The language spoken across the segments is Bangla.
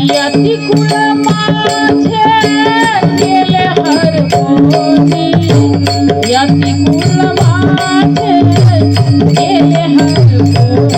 ইয়াতি কুড়া মাঝে গেলে হার বনি ইয়াতি কুড়া মাঝে গেলে হার বনি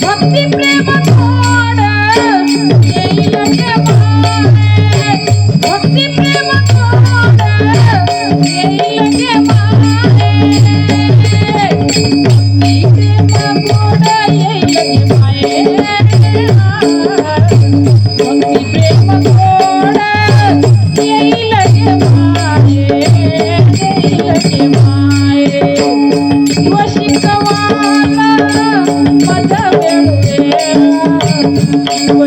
Happy